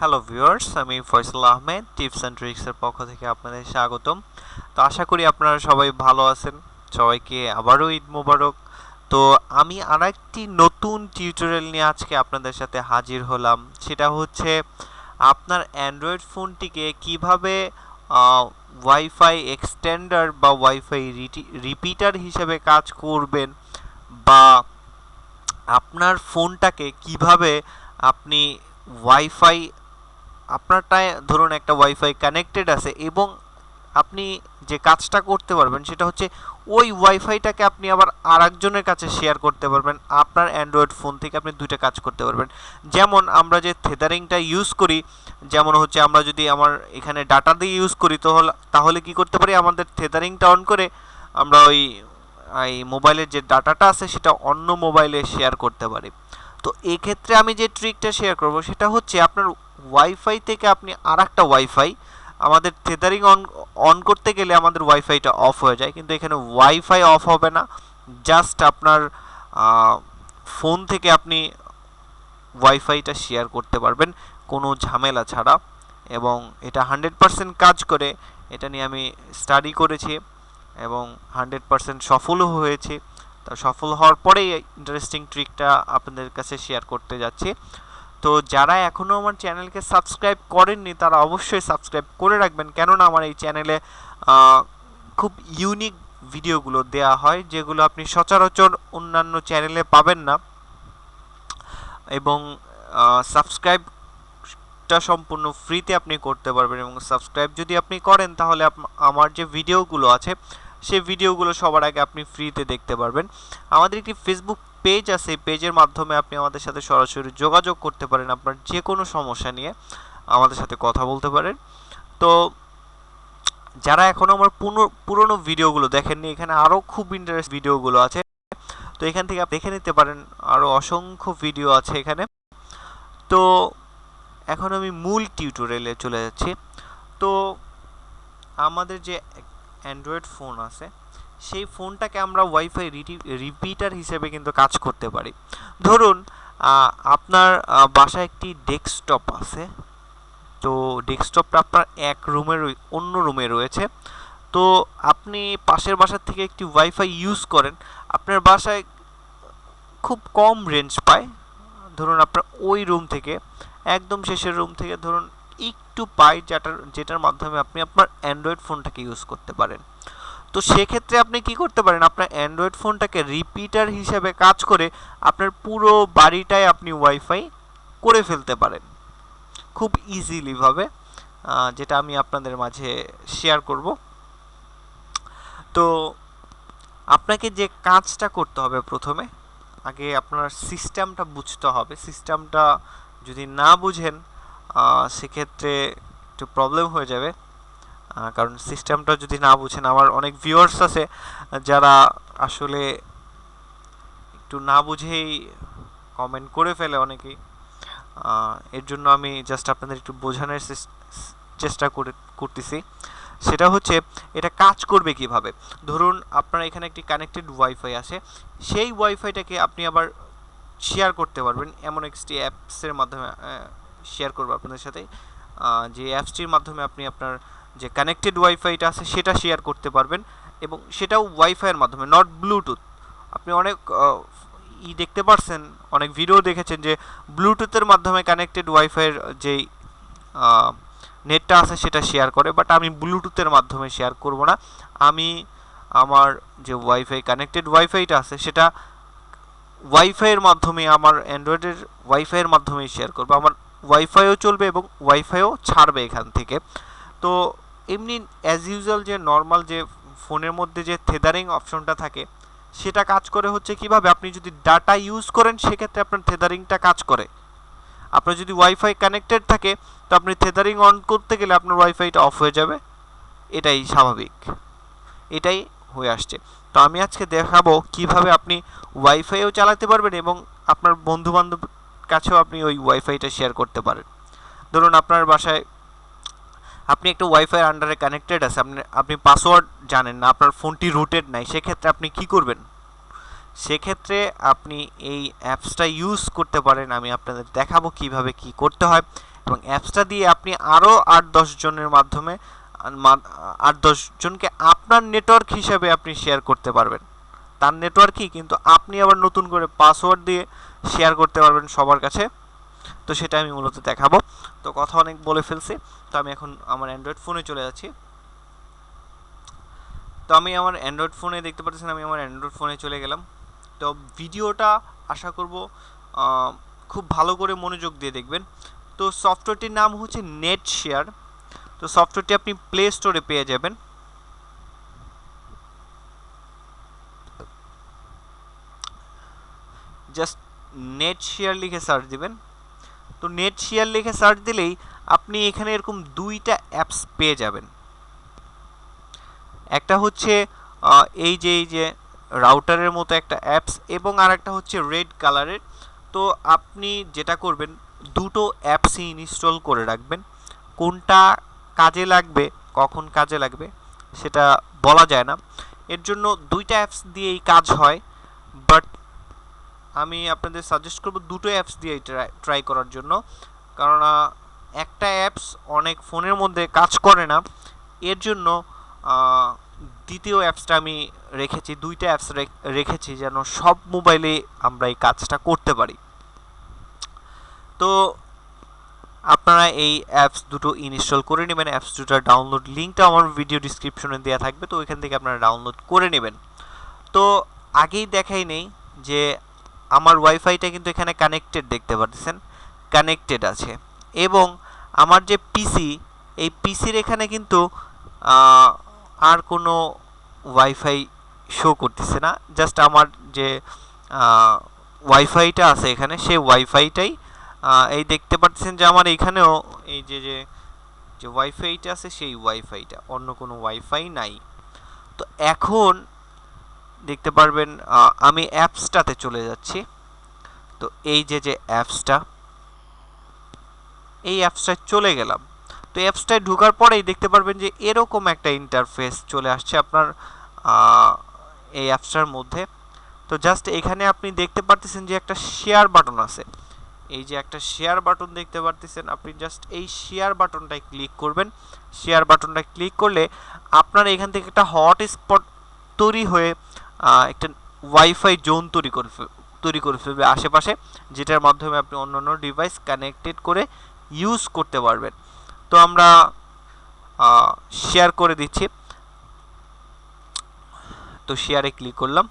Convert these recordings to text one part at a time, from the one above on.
Hello viewers আমি Faisal Ahmed tips and ট্রিক্সের পক্ষ থেকে আপনাদের স্বাগতম। তো আশা করি আপনারা সবাই ভালো আছেন, সবাইকে আবারও ঈদ মোবারক। তো আমি আর একটি নতুন টিউটোরিয়াল নিয়ে আজকে আপনাদের সাথে হাজির হলাম, সেটা হচ্ছে আপনার অ্যান্ড্রয়েড ফোনটিকে কীভাবে ওয়াইফাই এক্সটেন্ডার বা ওয়াইফাই রিপিটার হিসেবে কাজ করবেন বা আপনার ফোনটাকে কীভাবে আপনি ওয়াইফাই আপনারটায় ধরুন একটা ওয়াইফাই কানেক্টেড আছে এবং আপনি যে কাজটা করতে পারবেন সেটা হচ্ছে ওই ওয়াইফাইটাকে আপনি আবার আর একজনের কাছে শেয়ার করতে পারবেন। আপনার অ্যান্ড্রয়েড ফোন থেকে আপনি দুইটা কাজ করতে পারবেন। যেমন আমরা যে থেদারিংটা ইউজ করি, যেমন হচ্ছে আমরা যদি আমার এখানে ডাটা দিয়ে ইউজ করি, তাহলে তাহলে কি করতে পারি? আমাদের থেদারিংটা অন করে আমরা ওই, এই মোবাইলের যে ডাটাটা আছে সেটা অন্য মোবাইলে শেয়ার করতে পারি। তো এক্ষেত্রে আমি যে ট্রিকটা শেয়ার করব সেটা হচ্ছে আপনার ওয়াইফাই থেকে আপনি আর একটা ওয়াইফাই আমাদের থেদারিং অন অন করতে গেলে আমাদের ওয়াইফাইটা অফ হয়ে যায়। কিন্তু এখানে ওয়াইফাই অফ হবে না। জাস্ট আপনার ফোন থেকে আপনি ওয়াইফাইটা শেয়ার করতে পারবেন। কোনো ঝামেলা ছাড়া। এবং এটা হান্ড্রেড পারসেন্ট কাজ করে। এটা নিয়ে আমি স্টাডি করেছি এবং হান্ড্রেড পারসেন্ট সফলও হয়েছে। তা সফল হওয়ার পরেই ইন্টারেস্টিং ট্রিকটা আপনাদের কাছে শেয়ার করতে যাচ্ছি। তো যারা এখনও আমার চ্যানেলকে সাবস্ক্রাইব করেননি, তারা অবশ্যই সাবস্ক্রাইব করে রাখবেন। কেননা আমার এই চ্যানেলে খুব ইউনিক ভিডিওগুলো দেয়া হয়, যেগুলো আপনি সচরাচর অন্যান্য চ্যানেলে পাবেন না। এবং সাবস্ক্রাইবটা সম্পূর্ণ ফ্রিতে আপনি করতে পারবেন এবং সাবস্ক্রাইব যদি আপনি করেন, তাহলে আমার যে ভিডিওগুলো আছে, সেই ভিডিওগুলো সবার আগে আপনি ফ্রিতে দেখতে পারবেন। আমাদের একটি ফেসবুক পেজ আছে পেজের মাধ্যমে আপনি আমাদের সাথে সরাসরি যোগাযোগ করতে পারেন আপনার যে কোনো সমস্যা নিয়ে আমাদের সাথে কথা বলতে পারেন। তো যারা এখনও আমার পুরনো ভিডিওগুলো দেখেননি, এখানে আরও খুব ইন্টারেস্ট ভিডিওগুলো আছে। তো এখান থেকে আপনি দেখে নিতে পারেন আরও অসংখ্য ভিডিও আছে এখানে। তো এখন আমি মূল টিউটোরিয়ালে চলে যাচ্ছি। তো আমাদের যে অ্যান্ড্রয়েড ফোন আছে সেই ফোনটাকে আমরা ওয়াইফাই রিপিটার হিসেবে কিন্তু কাজ করতে পারি। ধরুন আপনার বাসায় একটি ডেস্কটপ আছে। তো ডেস্কটপটা আপনার এক রুমের অন্য রুমে রয়েছে। তো আপনি পাশের বাসার থেকে একটি ওয়াইফাই ইউজ করেন, আপনার বাসায় খুব কম রেঞ্জ পায়। ধরুন, আপনার ওই রুম থেকে, একদম শেষের রুম থেকে ধরুন, একটু পাই যেটার যেটার মাধ্যমে আপনি আপনার অ্যান্ড্রয়েড ফোনটাকে ইউজ করতে পারেন। তো সেক্ষেত্রে আপনি কি করতে পারেন? আপনার অ্যান্ড্রয়েড ফোনটাকে রিপিটার হিসেবে কাজ করে আপনার পুরো বাড়িটায় আপনি ওয়াইফাই করে ফেলতে পারেন। খুব ইজিলিভাবে যেটা আমি আপনাদের মাঝে শেয়ার করব। তো আপনাকে যে কাজটা করতে হবে প্রথমে, আগে আপনার সিস্টেমটা বুঝতে হবে। সিস্টেমটা যদি না বুঝেন সেক্ষেত্রে একটু প্রবলেম হয়ে যাবে। কারণ সিস্টেমটা যদি না বুঝেন, আমার অনেক ভিউয়ার্স আছে, যারা আসলে একটু না বুঝেই কমেন্ট করে ফেলে অনেকেই। এর জন্য আমি জাস্ট আপনাদের একটু বোঝানোর চেষ্টা করে, করতেছি। সেটা হচ্ছে, এটা কাজ করবে কীভাবে? ধরুন, আপনার এখানে একটি কানেক্টেড ওয়াইফাই আছে, সেই ওয়াইফাইটাকে আপনি আবার শেয়ার করতে পারবেন। এমন একটি অ্যাপসের মাধ্যমে শেয়ার করব আপনাদের সাথে। যে অ্যাপসটির মাধ্যমে আপনি আপনার যে কানেক্টেড ওয়াইফাইটা আছে, সেটা শেয়ার করতে পারবেন এবং সেটাও ওয়াইফাইয়ের মাধ্যমে নট ব্লুটুথ আপনি অনেক ই দেখতে পারছেন, অনেক ভিডিও দেখেছেন যে ব্লুটুথের মাধ্যমে কানেক্টেড ওয়াইফাইয়ের যেই নেটটা আছে, সেটা শেয়ার করে বাট আমি ব্লুটুথের মাধ্যমে শেয়ার করব না। আমি আমার যে ওয়াইফাই কানেক্টেড ওয়াইফাইটা আছে, সেটা ওয়াইফাইয়ের মাধ্যমে, আমার অ্যান্ড্রয়েডের ওয়াইফাইয়ের মাধ্যমে শেয়ার করব। আমার ওয়াইফাইও চলবে এবং ওয়াইফাইও ছাড়বে এখান থেকে। তো এমনি অ্যাজ ইউজুয়াল যে নর্মাল যে ফোনের মধ্যে যে থেদারিং অপশনটা থাকে, সেটা কাজ করে হচ্ছে কীভাবে? আপনি যদি ডাটা ইউজ করেন, সেক্ষেত্রে আপনার থেদারিংটা কাজ করে। আপনার যদি ওয়াইফাই কানেক্টেড থাকে, তো আপনি থেদারিং অন করতে গেলে আপনার ওয়াইফাইটা অফ হয়ে যাবে। এটাই স্বাভাবিক। এটাই হয়ে আসছে। তো আমি আজকে দেখাবো কীভাবে আপনি ওয়াইফাইও চালাতে পারবেন এবং আপনার বন্ধু বান্ধব কাছেও আপনি ওই ওয়াইফাইটা শেয়ার করতে পারেন। ধরুন আপনার বাসায় আপনি একটা ওয়াইফাই আন্ডারে কানেক্টেড আছে, আপনি আপনি পাসওয়ার্ড জানেন না, আপনার ফোনটি রুটেড নাই, সেক্ষেত্রে আপনি কি করবেন? সেক্ষেত্রে আপনি এই অ্যাপসটা ইউজ করতে পারেন, আমি আপনাদের দেখাবো কীভাবে কি করতে হয়। এবং অ্যাপসটা দিয়ে আপনি আরও আট দশ জনের মাধ্যমে আট দশ জনকে আপনার নেটওয়ার্ক হিসাবে আপনি শেয়ার করতে পারবেন। তার নেটওয়ার্কই কিন্তু আপনি আবার নতুন করে পাসওয়ার্ড দিয়ে শেয়ার করতে পারবেন সবার কাছে। তো সেটা আমি মূলত দেখাবো। তো কথা অনেক বলে ফেলছি, তো আমি এখন আমার অ্যান্ড্রয়েড ফোনে চলে যাচ্ছি। তো আমি আমার অ্যান্ড্রয়েড ফোনে দেখতে পাচ্ছেন, আমি আমার অ্যান্ড্রয়েড ফোনে চলে গেলাম। তো ভিডিওটা আশা করব খুব ভালো করে মনোযোগ দিয়ে দেখবেন। তো সফটওয়্যারটির নাম হচ্ছে নেট শেয়ার তো সফটওয়্যারটি আপনি প্লে স্টোরে পেয়ে যাবেন। জাস্ট নেট শেয়ার লিখে সার্চ দিবেন। তো নেট শেয়ার লিখে সার্চ দিলেই আপনি এখানে এরকম দুইটা অ্যাপস পেয়ে যাবেন। একটা হচ্ছে এই যে এই যে রাউটারের মতো একটা অ্যাপস এবং আর একটা হচ্ছে রেড কালারের তো আপনি যেটা করবেন, দুটো অ্যাপসই ইনস্টল করে রাখবেন। কোনটা কাজে লাগবে, কখন কাজে লাগবে, সেটা বলা যায় না। এর জন্য দুইটা অ্যাপস দিয়েই কাজ হয় বাট আমি আপনাদের সাজেস্ট করব দুটো অ্যাপস দিয়ে ট্রাই করার জন্য। কারণ একটা অ্যাপস অনেক ফোনের মধ্যে কাজ করে না। এর জন্য দ্বিতীয় অ্যাপসটা আমি রেখেছি, দুইটা অ্যাপস রেখেছি যেন সব মোবাইলে আমরা এই কাজটা করতে পারি। তো আপনারা এই অ্যাপস দুটো ইনস্টল করে নেবেন অ্যাপস দুটোর ডাউনলোড লিঙ্কটা আমার ভিডিও ডিসক্রিপশনে দেওয়া থাকবে, তো ওইখান থেকে আপনারা ডাউনলোড করে নেবেন। তো আগেই দেখাই নেই যে আমার ওয়াইফাইটা কিন্তু এখানে কানেক্টেড দেখতে পাচ্ছেন কানেক্টেড আছে। এবং আমার যে পিসি এই পিসির এখানে কিন্তু আর কোনো ওয়াইফাই শো করতেছে না। জাস্ট আমার যে ওয়াইফাইটা আছে এখানে, সেই ওয়াইফাইটাই এই দেখতে পাচ্ছেন যে আমার এখানেও এই যে যে যে ওয়াইফাইটা আছে, সেই ওয়াইফাইটা অন্য কোনো ওয়াইফাই নাই। তো এখন দেখতে পারবেন আমি অ্যাপসটাতে চলে যাচ্ছি। তো এই যে যে অ্যাপসটা এই অ্যাপসটায় চলে গেলাম। তো অ্যাপসটায় ঢোকার পরেই দেখতে পারবেন যে এরকম একটা ইন্টারফেস চলে আসছে আপনার এই অ্যাপসটার মধ্যে। তো জাস্ট এখানে আপনি দেখতে পারতেছেন যে একটা শেয়ার বাটন আছে। এই যে একটা শেয়ার বাটন দেখতে পারতেছেন, আপনি জাস্ট এই শেয়ার বাটনটায় ক্লিক করবেন। শেয়ার বাটনটা ক্লিক করলে আপনার এখান থেকে একটা হট স্পট তৈরি হয়ে একটা ওয়াইফাই জোন তৈরি করে তৈরি করে ফেলবে আশেপাশে, যেটার মাধ্যমে আপনি অন্য অন্য ডিভাইস কানেক্টেড করে ইউজ করতে পারবেন। তো আমরা শেয়ার করে দিচ্ছি। তো শেয়ারে ক্লিক করলাম।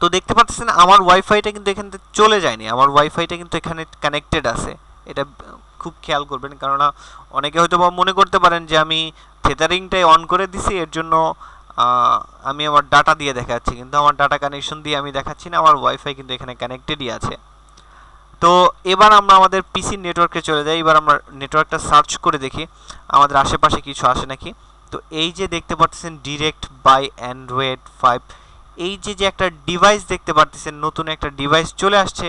তো দেখতে পাচ্ছেন, আমার ওয়াইফাইটা কিন্তু এখান থেকে চলে যায়নি, আমার ওয়াইফাইটা কিন্তু এখানে কানেক্টেড আছে। এটা খুব খেয়াল করবেন। কেননা অনেকে হয়তো বা মনে করতে পারেন যে আমি ফেদারিংটাই অন করে দিছি, এর জন্য আমি আমার ডাটা দিয়ে দেখাচ্ছি। কিন্তু আমার ডাটা কানেকশন দিয়ে আমি দেখাচ্ছি না, আমার ওয়াইফাই কিন্তু এখানে কানেক্টেডই আছে। তো এবার আমরা আমাদের পিসি নেটওয়ার্কে চলে যাই। এবার আমরা নেটওয়ার্কটা সার্চ করে দেখি, আমাদের আশেপাশে কিছু আসে নাকি। তো এই যে দেখতে পাচ্ছেন ডিরেক্ট বাই অ্যান্ড্রয়েড ফাইভ এই যে যে একটা ডিভাইস দেখতে পারতেছেন, নতুন একটা ডিভাইস চলে আসছে,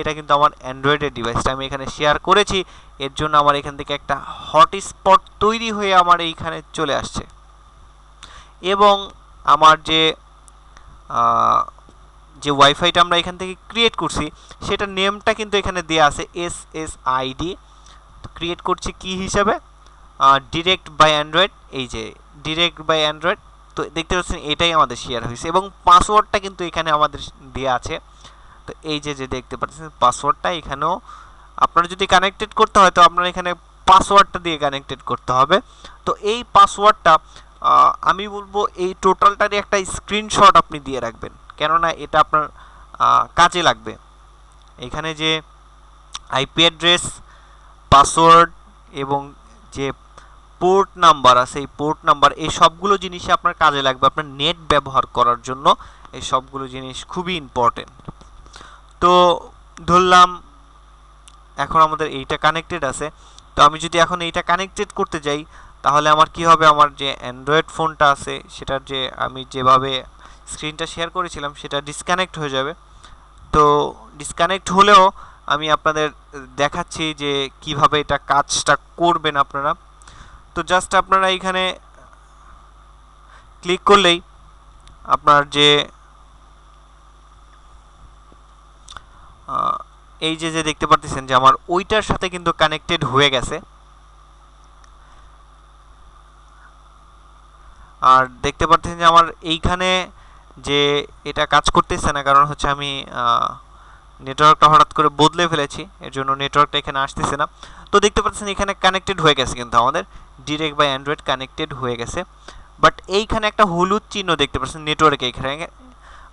এটা কিন্তু আমার অ্যান্ড্রয়েডের ডিভাইসটা আমি এখানে শেয়ার করেছি। এর জন্য আমার এখান থেকে একটা হটস্পট তৈরি হয়ে আমার এইখানে চলে আসছে। এবং আমার যে যে ওয়াইফাইটা আমরা এখান থেকে ক্রিয়েট করছি সেটা নেমটা কিন্তু এখানে দেওয়া আছে এস এস আইডি ক্রিয়েট করছি কি হিসাবে? ডিরেক্ট বাই অ্যান্ড্রয়েড এই যে ডিরেক্ট বাই অ্যান্ড্রয়েড তো দেখতে পাচ্ছেন এটাই আমাদের শেয়ার হয়েছে এবং পাসওয়ার্ডটা কিন্তু এখানে আমাদের দেওয়া আছে। তো এই যে যে দেখতে পাচ্ছেন পাসওয়ার্ডটা এখানেও আপনারা যদি কানেক্টেড করতে হয় তো আপনার এখানে পাসওয়ার্ডটা দিয়ে কানেক্টেড করতে হবে। তো এই পাসওয়ার্ডটা আমি বলব এই টোটালটারই একটা স্ক্রিনশট আপনি দিয়ে রাখবেন। কেননা এটা আপনার কাজে লাগবে। এখানে যে আইপি অ্যাড্রেস পাসওয়ার্ড এবং যে পোর্ট নাম্বার আছে, এই পোর্ট নাম্বার এই সবগুলো জিনিসই আপনার কাজে লাগবে আপনার নেট ব্যবহার করার জন্য। এই সবগুলো জিনিস খুবই ইম্পর্টেন্ট তো ধরলাম, এখন আমাদের এইটা কানেক্টেড আছে। তো আমি যদি এখন এইটা কানেক্টেড করতে যাই, তাহলে আমার কি হবে? আমার যে অ্যান্ড্রয়েড ফোনটা আছে, সেটার যে আমি যেভাবে স্ক্রিনটা শেয়ার করেছিলাম, সেটা ডিসকানেক্ট হয়ে যাবে। তো ডিসকানেক্ট হলেও আমি আপনাদের দেখাচ্ছি যে কীভাবে এটা কাজটা করবেন আপনারা। তো জাস্ট আপনারা এখানে ক্লিক করলেই আপনার যে এই যে যে দেখতে পারতেছেন যে আমার ওইটার সাথে কিন্তু কানেক্টেড হয়ে গেছে। আর দেখতে পাচ্ছেন যে আমার এইখানে যে এটা কাজ করতেছে না, কারণ হচ্ছে আমি নেটওয়ার্কটা হঠাৎ করে বদলে ফেলেছি, এর জন্য নেটওয়ার্কটা এখানে আসতেছে না। তো দেখতে পাচ্ছেন এখানে কানেক্টেড হয়ে গেছে কিন্তু আমাদের ডিরেক্ট বাই অ্যান্ড্রয়েড কানেক্টেড হয়ে গেছে। বাট এইখানে একটা হলুদ চিহ্ন দেখতে পাচ্ছেন নেটওয়ার্কে এখানে।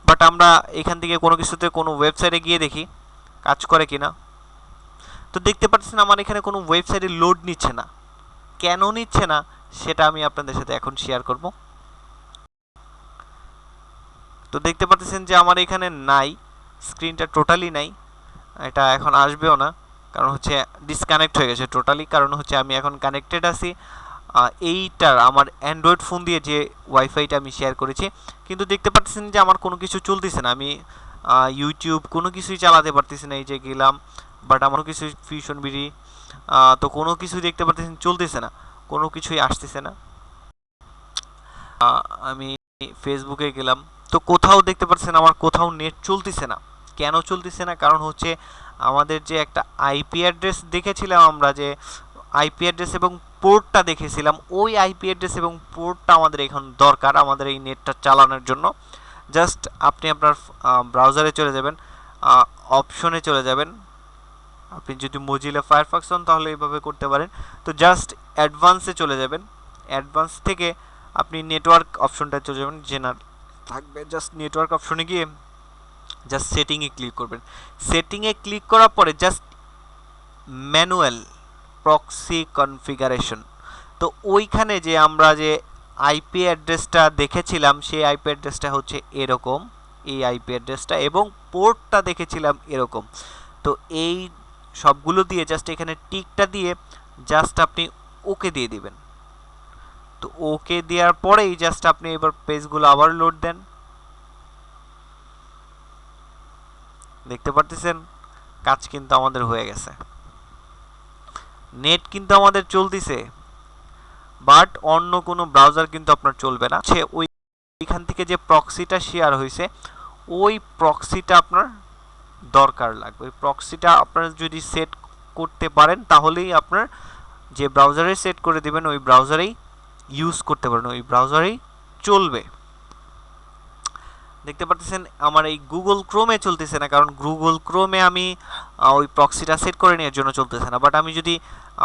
বাট আমরা এখান থেকে কোনো কিছুতে কোনো ওয়েবসাইটে গিয়ে দেখি, কাজ করে কিনা। তো দেখতে পাচ্ছেন আমার এখানে কোনো ওয়েবসাইটে লোড নিচ্ছে না। কেন নিচ্ছে না, সেটা আমি আপনাদের সাথে এখন শেয়ার করব। তো দেখতে পাচ্ছেন যে আমার এখানে নাই। স্ক্রিনটা টোটালি নাই, এটা এখন আসবেও না, কারণ হচ্ছে ডিসকানেক্ট হয়ে গেছে টোটালি, কারণ হচ্ছে আমি এখন কানেক্টেড আছি এইটার, আমার অ্যান্ড্রয়েড ফোন দিয়ে যে ওয়াইফাইটা আমি শেয়ার করেছি, কিন্তু দেখতে পাচ্ছেন যে আমার কোনো কিছু চলতেছে না, আমি ইউটিউব কোনো কিছুই চালাতে পারতেছি না, এই যে গেলাম বাট আমার কিছু ফিউশন বিডি তো কোনো কিছুই দেখতে পারতেছেন চলতেছে না, কোনো কিছুই আসতেছে না। আমি ফেসবুকে গেলাম তো কোথাও দেখতে পাচ্ছেন আমার কোথাও নেট চলতেছে না। কেন চলতেছে না? কারণ হচ্ছে আমাদের যে একটা আইপি অ্যাড্রেস দেখেছিলাম আমরা যে আইপি অ্যাড্রেস এবং পোর্টটা দেখেছিলাম, ওই আইপি অ্যাড্রেস এবং পোর্টটা আমাদের এখন দরকার আমাদের এই নেটটা চালানোর জন্য। জাস্ট আপনি আপনার ব্রাউজারে চলে যাবেন অপশনে চলে যাবেন। আপনি যদি মজিলা ফায়ারফক্স হন তাহলে এইভাবে করতে পারেন। তো জাস্ট অ্যাডভান্সে চলে যাবেন। অ্যাডভান্স থেকে আপনি নেটওয়ার্ক অপশনটা চলে যাবেন জেনার থাকবে জাস্ট নেটওয়ার্ক অপশনে গিয়ে জাস্ট সেটিংয়ে ক্লিক করবেন। সেটিংয়ে ক্লিক করার পরে জাস্ট ম্যানুয়াল প্রক্সি কনফিগারেশন তো ওইখানে যে আমরা যে আইপি অ্যাড্রেসটা দেখেছিলাম, সেই আইপি অ্যাড্রেসটা হচ্ছে এরকম। এই আইপি অ্যাড্রেসটা এবং পোর্টটা দেখেছিলাম এরকম। তো এই সবগুলো দিয়ে জাস্ট এখানে টিকটা দিয়ে জাস্ট আপনি ওকে দিয়ে দিবেন। তো ওকে দেওয়ার পরেই জাস্ট আপনি এবার পেজগুলো আবার লোড দেন। দেখতে পারতেছেন? কাজ কিন্তু আমাদের হয়ে গেছে। নেট কিন্তু আমাদের চলতিছে বাট অন্য কোনো ব্রাউজার কিন্তু আপনার চলবে না। সে ওই এখান থেকে যে প্রক্সিটা শেয়ার হয়েছে, ওই প্রক্সিটা আপনার দরকার লাগবে। ওই প্রক্সিটা আপনারা যদি সেট করতে পারেন, তাহলেই আপনার যে ব্রাউজারে সেট করে দিবেন, ওই ব্রাউজারেই ইউজ করতে পারেন, ওই ব্রাউজারেই চলবে। দেখতে পাচ্ছেন আমার এই গুগল ক্রোমে চলতেছে না, কারণ গুগল ক্রোমে আমি ওই প্রক্সিটা সেট করে নেওয়ার জন্য চলতেছে না। বাট আমি যদি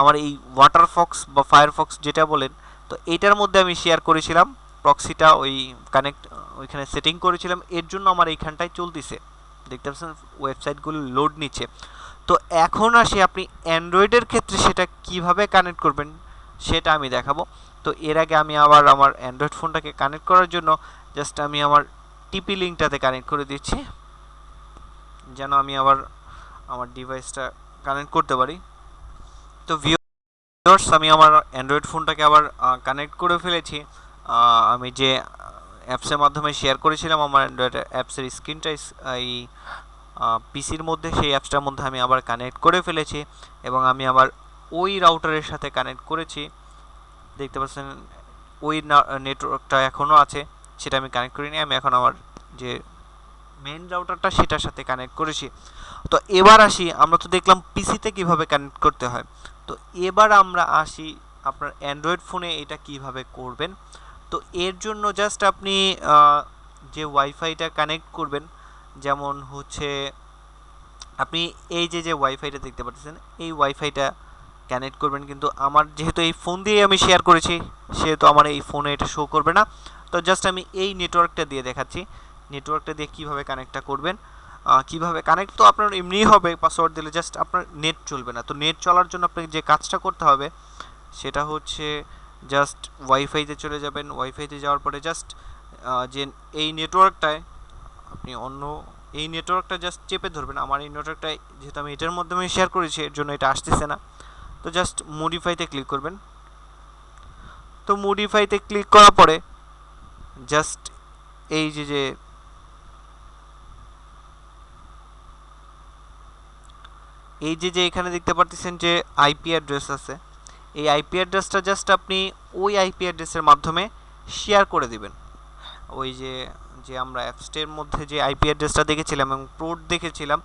আমার এই ওয়াটার ফক্স বা ফায়ারফক্স যেটা বলেন, তো এইটার মধ্যে আমি শেয়ার করেছিলাম প্রক্সিটা ওই কানেক্ট ওইখানে সেটিং করেছিলাম, এর জন্য আমার এইখানটায় চলতেছে। দেখতে পাচ্ছেন ওয়েবসাইটগুলো লোড নিচ্ছে। তো এখন আসি, আপনি অ্যান্ড্রয়েডের ক্ষেত্রে সেটা কীভাবে কানেক্ট করবেন, সেটা আমি দেখাবো। তো এর আগে আমি আবার আমার অ্যান্ড্রয়েড ফোনটাকে কানেক্ট করার জন্য জাস্ট আমি আমার টিপি লিঙ্কটাতে কানেক্ট করে দিচ্ছি। যেন আমি আবার আমার ডিভাইসটা কানেক্ট করতে পারি। তো ভিউয়ার্স আমি আমার অ্যান্ড্রয়েড ফোনটাকে আবার কানেক্ট করে ফেলেছি। আমি যে অ্যাপসের মাধ্যমে শেয়ার করেছিলাম, আমার অ্যান্ড্রয়েড অ্যাপসের স্ক্রিনটা এই পিসির মধ্যে, সেই অ্যাপসটার মধ্যে আমি আবার কানেক্ট করে ফেলেছি এবং আমি আবার ওই রাউটারের সাথে কানেক্ট করেছি। দেখতে পাচ্ছেন, ওই নেটওয়ার্কটা এখনও আছে, সেটা আমি কানেক্ট করিনি, আমি এখন আমার যে মেন রাউটারটা সেটার সাথে কানেক্ট করেছি। তো এবার আসি, আমরা তো দেখলাম পিসিতে কীভাবে কানেক্ট করতে হয়। তো এবার আমরা আসি আপনার অ্যান্ড্রয়েড ফোনে এটা কীভাবে করবেন। তো এর জন্য জাস্ট আপনি যে ওয়াইফাইটা কানেক্ট করবেন, যেমন হচ্ছে, আপনি এই যে যে ওয়াইফাইটা দেখতে পাচ্ছেন, এই ওয়াইফাইটা কানেক্ট করবেন, কিন্তু আমার যেহেতু এই ফোন দিয়ে আমি শেয়ার করেছি, সেহেতু আমার এই ফোনে এটা শো করবে না। তো জাস্ট আমি এই নেটওয়ার্কটা দিয়ে দেখাচ্ছি। নেটওয়ার্কটা দিয়ে কীভাবে কানেক্টটা করবেন কীভাবে কানেক্ট তো আপনার এমনিই হবে পাসওয়ার্ড দিলে জাস্ট আপনার নেট চলবে না। তো নেট চলার জন্য আপনাকে যে কাজটা করতে হবে, সেটা হচ্ছে জাস্ট ওয়াইফাইতে চলে যাবেন। ওয়াইফাইতে যাওয়ার পরে জাস্ট যে এই নেটওয়ার্কটায় আপনি অন্য, এই নেটওয়ার্কটা জাস্ট চেপে ধরবেন। আমার এই নেটওয়ার্কটায় যেহেতু আমি এটার মাধ্যমে শেয়ার করেছি, এর জন্য এটা আসতেছে না। তো জাস্ট মডিফাইতে ক্লিক করবেন। তো মডিফাইতে ক্লিক করার পরে জাস্ট এই যে যে এই যে যে এখানে দেখতে পারতেছেন যে আইপি অ্যাড্রেস আছে, এই আইপি অ্যাড্রেসটা জাস্ট আপনি ওই আইপি অ্যাড্রেসের মাধ্যমে শেয়ার করে দিবেন। ওই যে যে আমরা অ্যাপস্টের মধ্যে যে আইপি অ্যাড্রেসটা দেখেছিলাম এবং পোর্ট দেখেছিলাম,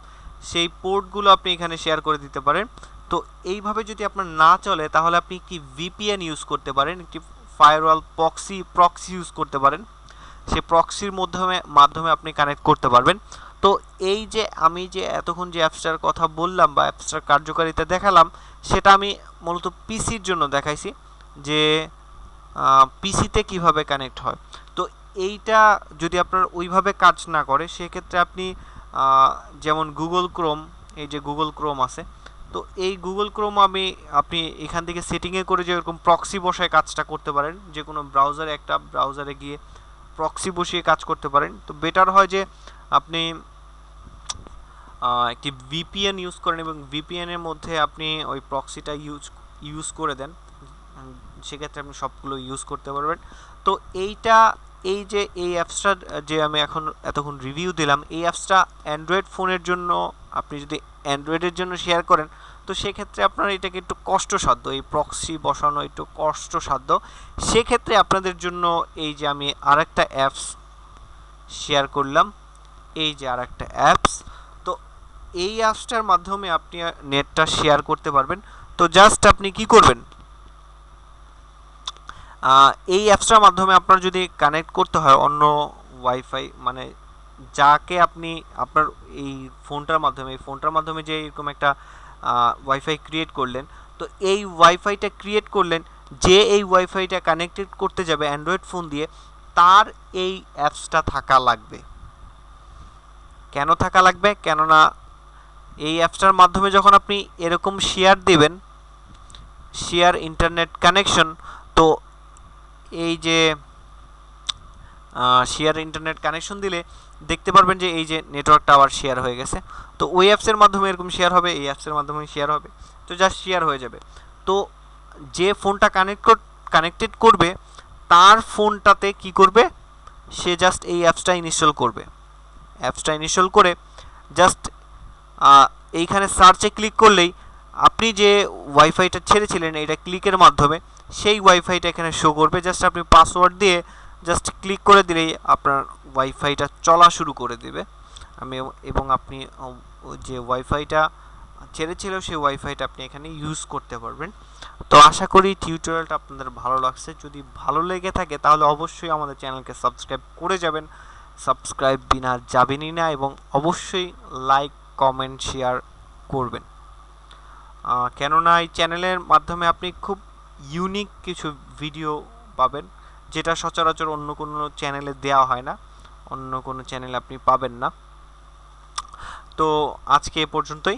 সেই পোর্টগুলো আপনি এখানে শেয়ার করে দিতে পারেন। তো এইভাবে যদি আপনার না চলে, তাহলে আপনি একটি ভিপিএন ইউজ করতে পারেন? একটি ফায়ারওয়াল প্রক্সি প্রক্সি ইউজ করতে পারেন। সে প্রক্সির মাধ্যমে মাধ্যমে আপনি কানেক্ট করতে পারবেন। তো এই যে আমি যে এতক্ষণ যে অ্যাপসটার কথা বললাম বা অ্যাপসটার কার্যকারিতা দেখালাম, সেটা আমি মূলত পিসির জন্য দেখাইছি যে পিসিতে কীভাবে কানেক্ট হয়। তো এইটা যদি আপনার ওইভাবে কাজ না করে, সেক্ষেত্রে আপনি যেমন গুগল ক্রোম এই যে গুগল ক্রোম আছে তো এই গুগল ক্রোম আমি, আপনি এখান থেকে সেটিংয়ে করে যে এরকম প্রক্সি বসায় কাজটা করতে পারেন, যে কোনো ব্রাউজারে একটা ব্রাউজারে গিয়ে প্রক্সি বসিয়ে কাজ করতে পারেন। তো বেটার হয় যে আপনি একটি ভিপিএন ইউজ করেন এবং এর মধ্যে আপনি ওই প্রক্সিটা ইউজ ইউজ করে দেন। সেক্ষেত্রে আপনি সবগুলো ইউজ করতে পারবেন। তো এইটা এই যে, এই অ্যাপসটা যে আমি এখন এতক্ষণ রিভিউ দিলাম, এই অ্যাপসটা অ্যান্ড্রয়েড ফোনের জন্য, আপনি যদি অ্যান্ড্রয়েডের জন্য শেয়ার করেন, তো সেক্ষেত্রে আপনার এটাকে একটু কষ্টসাধ্য, এই প্রক্সি বসানো একটু কষ্টসাধ্য। সেক্ষেত্রে আপনাদের জন্য এই যে আমি আরেকটা অ্যাপস শেয়ার করলাম, এই যে আরেকটা অ্যাপস তো এই অ্যাপসটার মাধ্যমে আপনি নেটটা শেয়ার করতে পারবেন। তো জাস্ট আপনি কি করবেন? এই অ্যাপসটার মাধ্যমে আপনার যদি কানেক্ট করতে হয় অন্য ওয়াইফাই মানে যাকে আপনি আপনার এই ফোনটার মাধ্যমে, এই ফোনটার মাধ্যমে যে এরকম একটা ওয়াইফাই ক্রিয়েট করলেন, তো এই ওয়াইফাইটা ক্রিয়েট করলেন, যে এই ওয়াইফাইটা কানেক্টেড করতে যাবে অ্যান্ড্রয়েড ফোন দিয়ে, তার এই অ্যাপসটা থাকা লাগবে। কেন থাকা লাগবে? কেননা এই অ্যাপসটার মাধ্যমে যখন আপনি এরকম শেয়ার দিবেন শেয়ার ইন্টারনেট কানেকশন তো এই যে শেয়ার ইন্টারনেট কানেকশন দিলে দেখতে পারবেন যে এই যে নেটওয়ার্কটা আবার শেয়ার হয়ে গেছে। তো ওই অ্যাপসের মাধ্যমে এরকম শেয়ার হবে, এই অ্যাপসের মাধ্যমে শেয়ার হবে। তো জাস্ট শেয়ার হয়ে যাবে। তো যে ফোনটা কানেক্ট কানেক্টেড করবে, তার ফোনটাতে কি করবে? সে জাস্ট এই অ্যাপসটা ইনস্টল করবে। অ্যাপসটা ইনস্টল করে জাস্ট এইখানে সার্চে ক্লিক করলেই আপনি যে ওয়াইফাইটা ছেড়েছিলেন এটা ক্লিকের মাধ্যমে সেই ওয়াইফাইটা এখানে শো করবে। জাস্ট আপনি পাসওয়ার্ড দিয়ে জাস্ট ক্লিক করে দিলেই আপনার ওয়াইফাইটা চলা শুরু করে দেবে। আমি এবং আপনি যে ওয়াইফাইটা ছেড়েছিল সেই ওয়াইফাইটা আপনি এখানে ইউজ করতে পারবেন। তো আশা করি টিউটোরিয়ালটা আপনাদের ভালো লাগছে। যদি ভালো লেগে থাকে তাহলে অবশ্যই আমাদের চ্যানেলকে সাবস্ক্রাইব করে যাবেন। সাবস্ক্রাইব বিনা যাবেনই না এবং অবশ্যই লাইক কমেন্ট শেয়ার করবেন। কেননা এই চ্যানেলের মাধ্যমে আপনি খুব ইউনিক কিছু ভিডিও পাবেন, যেটা সচরাচর অন্য কোনো চ্যানেলে দেওয়া হয় না, অন্য কোনো চ্যানেলে আপনি পাবেন না। তো আজকে এ পর্যন্তই।